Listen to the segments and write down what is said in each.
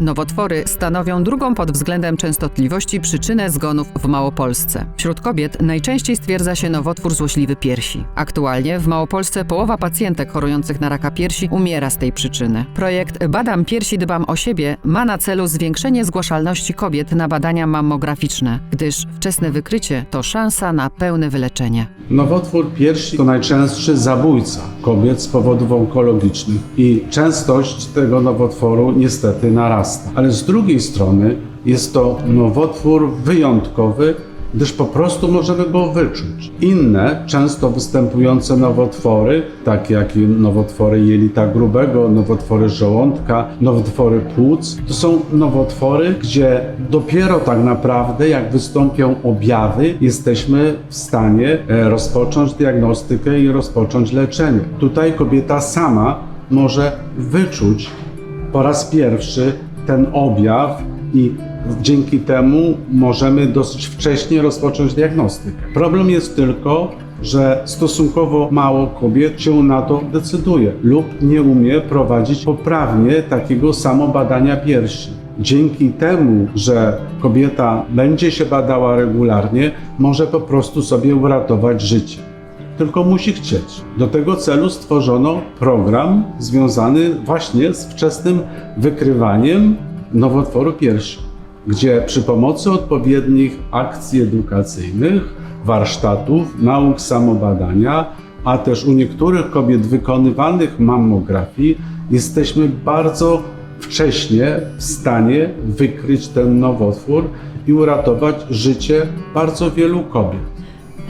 Nowotwory stanowią drugą pod względem częstotliwości przyczynę zgonów w Małopolsce. Wśród kobiet najczęściej stwierdza się nowotwór złośliwy piersi. Aktualnie w Małopolsce połowa pacjentek chorujących na raka piersi umiera z tej przyczyny. Projekt Badam piersi, dbam o siebie ma na celu zwiększenie zgłaszalności kobiet na badania mammograficzne, gdyż wczesne wykrycie to szansa na pełne wyleczenie. Nowotwór piersi to najczęstszy zabójca kobiet z powodów onkologicznych i częstość tego nowotworu niestety narasta. Ale z drugiej strony jest to nowotwór wyjątkowy, gdyż po prostu możemy go wyczuć. Inne, często występujące nowotwory, takie jak nowotwory jelita grubego, nowotwory żołądka, nowotwory płuc, to są nowotwory, gdzie dopiero tak naprawdę jak wystąpią objawy, jesteśmy w stanie e, rozpocząć diagnostykę i rozpocząć leczenie. Tutaj kobieta sama może wyczuć po raz pierwszy ten objaw i dzięki temu możemy dosyć wcześnie rozpocząć diagnostykę. Problem jest tylko, że stosunkowo mało kobiet się na to decyduje lub nie umie prowadzić poprawnie takiego samobadania piersi. Dzięki temu, że kobieta będzie się badała regularnie, może po prostu sobie uratować życie tylko musi chcieć. Do tego celu stworzono program związany właśnie z wczesnym wykrywaniem nowotworu piersi, gdzie przy pomocy odpowiednich akcji edukacyjnych, warsztatów, nauk samobadania, a też u niektórych kobiet wykonywanych mammografii, jesteśmy bardzo wcześnie w stanie wykryć ten nowotwór i uratować życie bardzo wielu kobiet.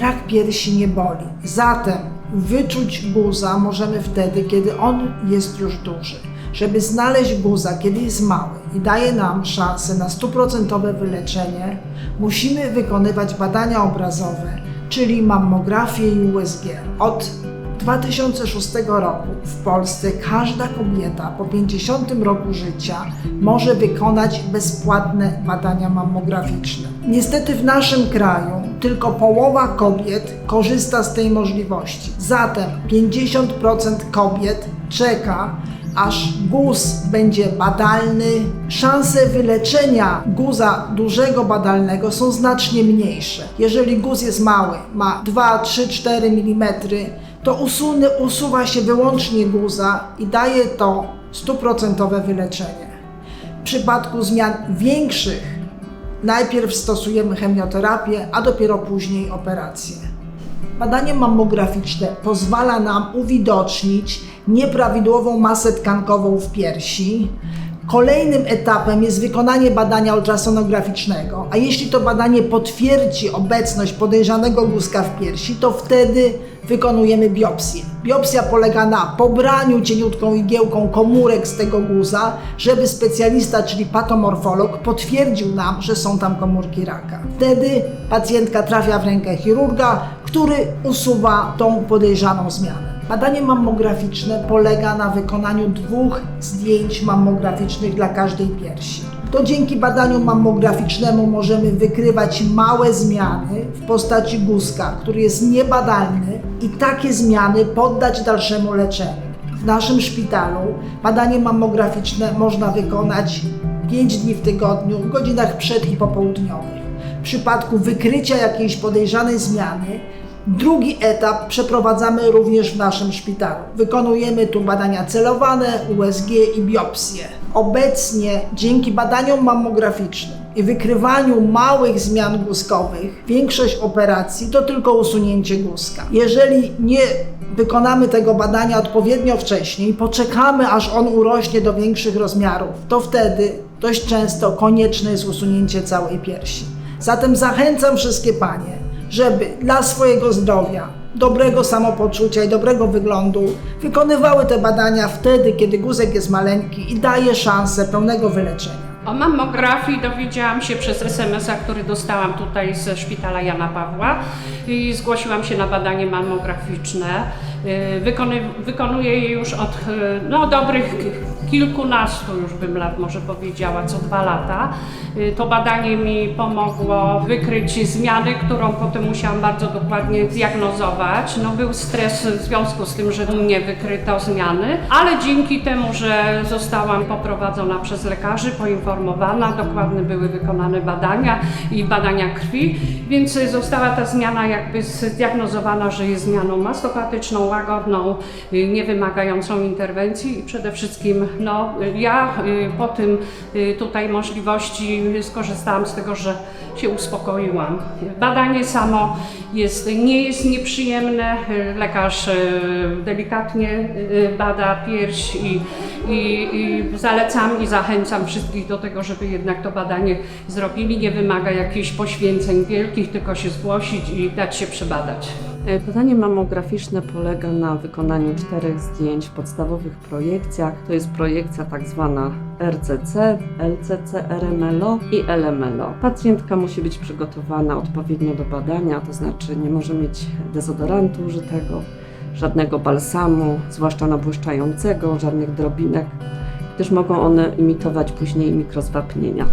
Rak piersi nie boli. Zatem wyczuć guza możemy wtedy, kiedy on jest już duży. Żeby znaleźć guza, kiedy jest mały i daje nam szansę na stuprocentowe wyleczenie, musimy wykonywać badania obrazowe, czyli mammografię i USG. Od 2006 roku w Polsce każda kobieta po 50 roku życia może wykonać bezpłatne badania mammograficzne. Niestety w naszym kraju tylko połowa kobiet korzysta z tej możliwości. Zatem 50% kobiet czeka aż guz będzie badalny. Szanse wyleczenia guza dużego badalnego są znacznie mniejsze. Jeżeli guz jest mały, ma 2, 3, 4 mm, to usuny, usuwa się wyłącznie guza i daje to stuprocentowe wyleczenie. W przypadku zmian większych najpierw stosujemy chemioterapię, a dopiero później operację. Badanie mammograficzne pozwala nam uwidocznić nieprawidłową masę tkankową w piersi. Kolejnym etapem jest wykonanie badania ultrasonograficznego, a jeśli to badanie potwierdzi obecność podejrzanego guzka w piersi, to wtedy wykonujemy biopsję. Biopsja polega na pobraniu cieniutką igiełką komórek z tego guza, żeby specjalista, czyli patomorfolog, potwierdził nam, że są tam komórki raka. Wtedy pacjentka trafia w rękę chirurga, który usuwa tą podejrzaną zmianę. Badanie mammograficzne polega na wykonaniu dwóch zdjęć mammograficznych dla każdej piersi. To dzięki badaniu mammograficznemu możemy wykrywać małe zmiany w postaci guzka, który jest niebadalny i takie zmiany poddać dalszemu leczeniu. W naszym szpitalu badanie mammograficzne można wykonać 5 dni w tygodniu w godzinach przed i popołudniowych. W przypadku wykrycia jakiejś podejrzanej zmiany Drugi etap przeprowadzamy również w naszym szpitalu. Wykonujemy tu badania celowane, USG i biopsje. Obecnie dzięki badaniom mammograficznym i wykrywaniu małych zmian guzkowych, większość operacji to tylko usunięcie guzka. Jeżeli nie wykonamy tego badania odpowiednio wcześnie i poczekamy, aż on urośnie do większych rozmiarów, to wtedy dość często konieczne jest usunięcie całej piersi. Zatem zachęcam wszystkie panie, żeby dla swojego zdrowia, dobrego samopoczucia i dobrego wyglądu wykonywały te badania wtedy, kiedy guzek jest maleńki i daje szansę pełnego wyleczenia. O mammografii dowiedziałam się przez SMS-a, który dostałam tutaj ze szpitala Jana Pawła i zgłosiłam się na badanie mammograficzne. Yy, Wykony, wykonuję je już od yy, no, dobrych kilkunastu już bym lat może powiedziała, co dwa lata. Y, To badanie mi pomogło wykryć zmiany, którą potem musiałam bardzo dokładnie diagnozować. No był stres w związku z tym, że u mnie wykryto zmiany, ale dzięki temu, że zostałam poprowadzona przez lekarzy, poinformowana, dokładnie były wykonane badania i badania krwi, więc została ta zmiana jakby zdiagnozowana, że jest zmianą mastopatyczną, łagodną, niewymagającą interwencji i przede wszystkim no, ja y, po tym y, tutaj możliwości skorzystałam z tego, że się uspokoiłam. Badanie samo jest, nie jest nieprzyjemne. Lekarz y, delikatnie y, bada pierś i, i, i zalecam i zachęcam wszystkich do tego, żeby jednak to badanie zrobili. Nie wymaga jakichś poświęceń wielkich, tylko się zgłosić i dać się przebadać. E, Badanie mammograficzne polega na wykonaniu czterech zdjęć w podstawowych projekcjach. To jest projekcja tak zwana RCC, LCC, RMLO i LMLO. Pacjentka musi być przygotowana odpowiednio do badania, to znaczy nie może mieć dezodorantu użytego, żadnego balsamu, zwłaszcza nabłyszczającego, żadnych drobinek, gdyż mogą one imitować później mikrozwapnienia.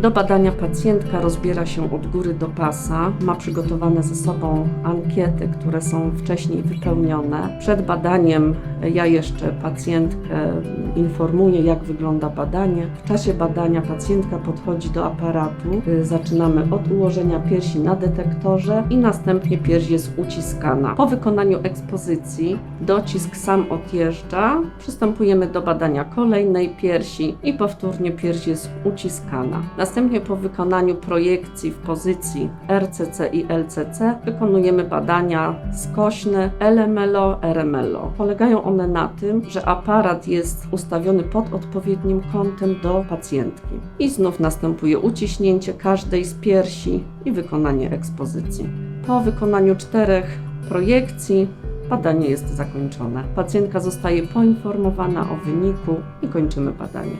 Do badania pacjentka rozbiera się od góry do pasa, ma przygotowane ze sobą ankiety, które są wcześniej wypełnione. Przed badaniem ja jeszcze pacjentkę informuję, jak wygląda badanie. W czasie badania pacjentka podchodzi do aparatu. Y, Zaczynamy od ułożenia piersi na detektorze i następnie pierś jest uciskana. Po wykonaniu ekspozycji docisk sam odjeżdża. Przystępujemy do badania kolejnej piersi i powtórnie pierś jest uciskana. Następnie po wykonaniu projekcji w pozycji RCC i LCC wykonujemy badania skośne LMLO, RMLO. Polegają one na tym, że aparat jest ustawiony pod odpowiednim kątem do pacjentki. I znów następuje uciśnięcie każdej z piersi i wykonanie ekspozycji. Po wykonaniu czterech projekcji badanie jest zakończone. Pacjentka zostaje poinformowana o wyniku i kończymy badanie.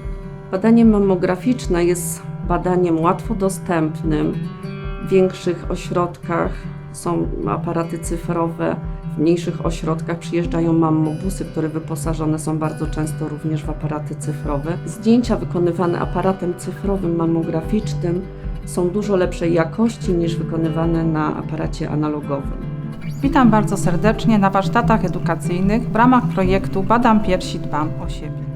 Badanie mammograficzne jest badaniem łatwo dostępnym. W większych ośrodkach są aparaty cyfrowe, w mniejszych ośrodkach przyjeżdżają mammobusy, które wyposażone są bardzo często również w aparaty cyfrowe. Zdjęcia wykonywane aparatem cyfrowym mammograficznym są dużo lepszej jakości niż wykonywane na aparacie analogowym. Witam bardzo serdecznie na warsztatach edukacyjnych w ramach projektu Badam Piersi, Dbam o siebie.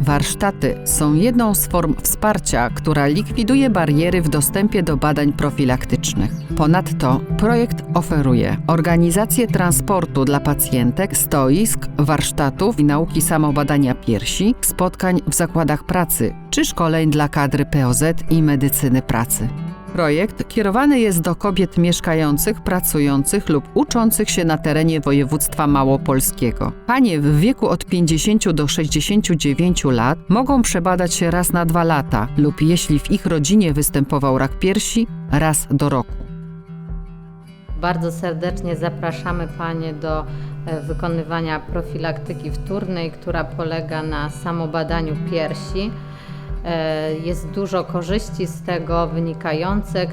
Warsztaty są jedną z form wsparcia, która likwiduje bariery w dostępie do badań profilaktycznych. Ponadto projekt oferuje organizację transportu dla pacjentek, stoisk, warsztatów i nauki samobadania piersi, spotkań w zakładach pracy czy szkoleń dla kadry POZ i medycyny pracy. Projekt kierowany jest do kobiet mieszkających, pracujących lub uczących się na terenie województwa małopolskiego. Panie w wieku od 50 do 69 lat mogą przebadać się raz na dwa lata lub jeśli w ich rodzinie występował rak piersi, raz do roku. Bardzo serdecznie zapraszamy Panie do e, wykonywania profilaktyki wtórnej, która polega na samobadaniu piersi. E, Jest dużo korzyści z tego wynikających.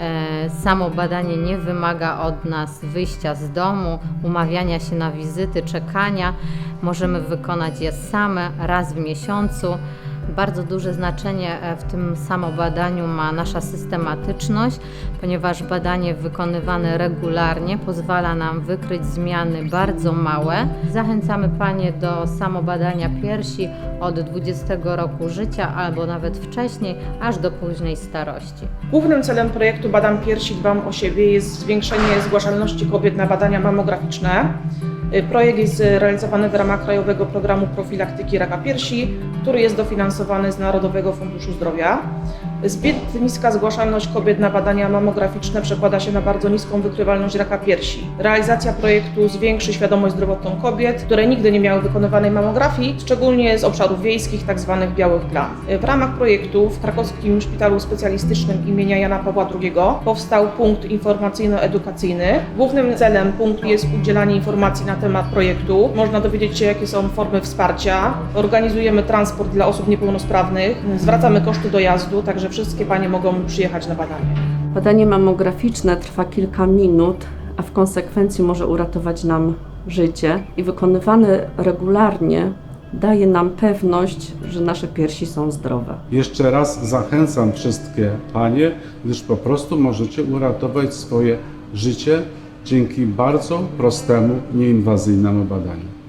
E, Samo badanie nie wymaga od nas wyjścia z domu, umawiania się na wizyty, czekania. Możemy wykonać je same raz w miesiącu. Bardzo duże znaczenie e, w tym samobadaniu ma nasza systematyczność, ponieważ badanie wykonywane regularnie pozwala nam wykryć zmiany bardzo małe. Zachęcamy Panie do samobadania piersi od 20 roku życia albo nawet wcześniej, aż do późnej starości. Głównym celem projektu Badam Piersi, Dbam o siebie jest zwiększenie zgłaszalności kobiet na badania mammograficzne. Y, Projekt jest realizowany w ramach Krajowego Programu Profilaktyki Raka Piersi, który jest dofinansowany z Narodowego Funduszu Zdrowia. Zbyt niska zgłaszalność kobiet na badania mammograficzne przekłada się na bardzo niską wykrywalność raka piersi. Realizacja projektu zwiększy świadomość zdrowotną kobiet, które nigdy nie miały wykonywanej mammografii, szczególnie z obszarów wiejskich, tzw. białych plam. W ramach projektu w krakowskim Szpitalu Specjalistycznym imienia Jana Pawła II powstał punkt informacyjno-edukacyjny. Głównym celem punktu jest udzielanie informacji na temat projektu. Można dowiedzieć się, jakie są formy wsparcia. Organizujemy transport dla osób niepełnosprawnych, zwracamy koszty dojazdu, także wszystkie panie mogą przyjechać na badanie. Badanie mammograficzne trwa kilka minut, a w konsekwencji może uratować nam życie i wykonywane regularnie daje nam pewność, że nasze piersi są zdrowe. Jeszcze raz zachęcam wszystkie panie, gdyż po prostu możecie uratować swoje życie dzięki bardzo prostemu, nieinwazyjnemu badaniu.